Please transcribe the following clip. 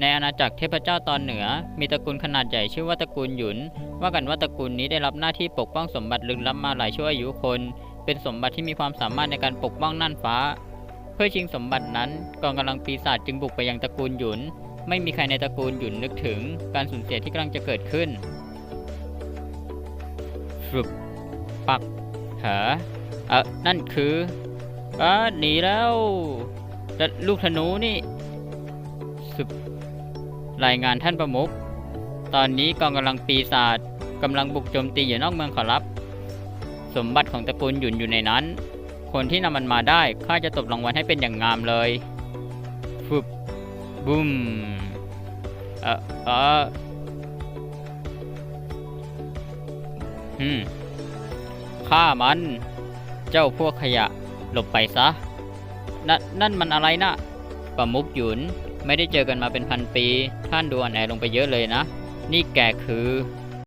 ในอาณาจักรเทพเจ้าตอนเหนือ มีตระกูลขนาดใหญ่ชื่อว่าตระกูลหยุน ว่ากันว่าตระกูลนี้ได้รับหน้าที่ปกป้องสมบัติลึกลับมาหลายชั่วอายุคน เป็นสมบัติที่มีความสามารถในการปกป้องน่านฟ้า เพื่อชิงสมบัตินั้นกองกำลังปีศาจจึงบุกไปยังตระกูลหยุน ไม่มีใครในตระกูลหยุนนึกถึง การสูญเสียที่กำลังจะเกิดขึ้นฟึบปักหาเออนั่นคืออ่าหนีแล้วแล้วลูกธนูนี่สึบ รายงานท่านประมุข ตอนนี้กองกำลังปีศาจกำลังบุกโจมตีอยู่นอกเมืองขอรับ สมบัติของตระกูลหยุนอยู่ในนั้น คนที่นำมันมาได้ข้าจะตบรางวัลให้เป็นอย่างงามเลยฟึบบุ้มเออเออฮึฆ่ามัน เจ้าพวกขยะ หลบไปซะนนนั่นมันอะไรนะ ประมุกหยุน ไม่ได้เจอกันมาเป็นพันปี ท่านดูอ่อนแอลงไปเยอะเลยนะ นี่แกคือ